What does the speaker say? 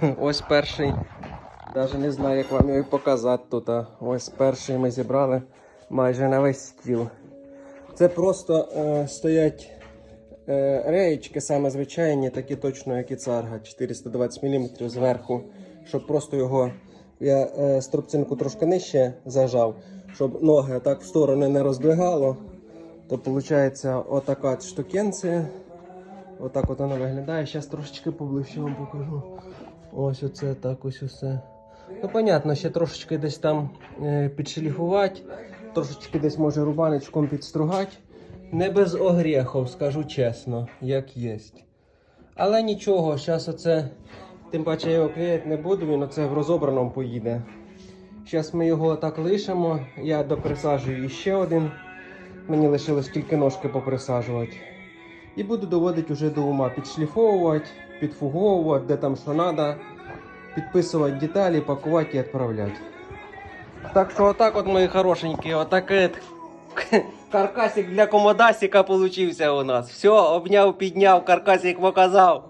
Ось перший. Навіть не знаю, як вам його показати тут. Ось перший ми зібрали майже на весь стіл. Це просто е, стоять е, реєчки, саме звичайні, такі точно, як і царга, 420 мм зверху, щоб просто його. Я е, струбцинку трошки нижче зажав, щоб ноги так в сторони не роздвигало. То виходить отака от штукенція. Отак от вона виглядає. Зараз трошечки поближче вам покажу. Ось оце так ось усе. Ну, понятно, ще трошечки десь там е, підшліфувати, трошечки десь може рубаночком підстругати. Не без огрехов, скажу чесно, як є. Але нічого, зараз оце, тим паче я його клеїти не буду, він оце в розобраному поїде. Зараз ми його так лишимо, я доприсаджую іще один. Мені лишилось тільки ножки поприсаджувати. І буду доводити вже до ума, підшліфовувати, підфуговувати, де там що треба, підписувати деталі, пакувати і відправляти. Так що отак от, мої хорошенькі, отакий от каркасик для комодасика получився у нас. Все, обняв, підняв, каркасик показав.